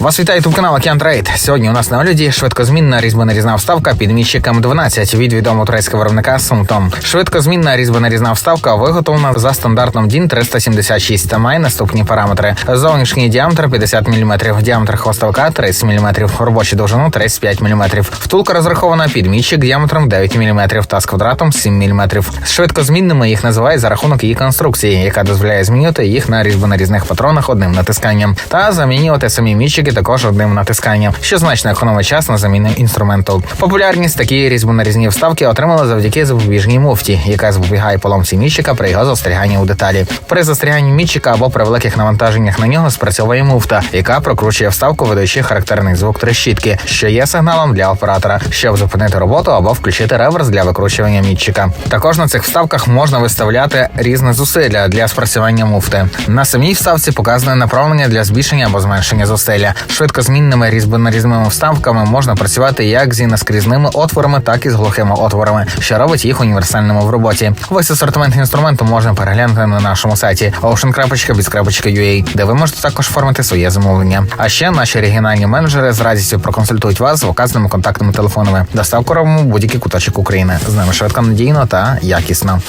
Вас вітає тут канал Океан Трейд. Сьогодні у нас на огляді швидкозмінна різьбонарізна вставка під міщиком 12 від відомого турецького виробника Сумтом. Швидкозмінна різьбонарізна вставка виготовлена за стандартом DIN 376 та має наступні параметри: зовнішній діаметр 50 мм, діаметр хвостовика 30 мм, робочу довжину 35 мм. Втулка розрахована під міщик діаметром 9 мм та з квадратом 7 мм. Швидкозмінними їх називають за рахунок її конструкції, яка дозволяє змінювати їх на різьбонарізних патронах одним натисканням та замінювати самі мічики також одним натисканням, що значно економить час на заміну інструменту. Популярність такі різьбонарізні вставки отримали завдяки запобіжній муфті, яка запобігає поломці мічика при його застряганні у деталі. При застряганні мічика або при великих навантаженнях на нього спрацьовує муфта, яка прокручує вставку, видаючи характерний звук трещітки, що є сигналом для оператора, щоб зупинити роботу або включити реверс для викручування мітчика. Також на цих вставках можна виставляти різне зусилля для спрацювання муфти. На самій вставці показане направлення для збільшення або зменшення зусилля. Швидкозмінними різьбонарізними вставками можна працювати як зі наскрізними отворами, так і з глухими отворами, що робить їх універсальними в роботі. Весь асортимент інструменту можна переглянути на нашому сайті ocean.biz.ua, де ви можете також оформити своє замовлення. А ще наші регіональні менеджери з радістю проконсультують вас з вказаними контактними телефонами. Доставку робимо будь-який куточок України. З нами швидко надійно та якісно.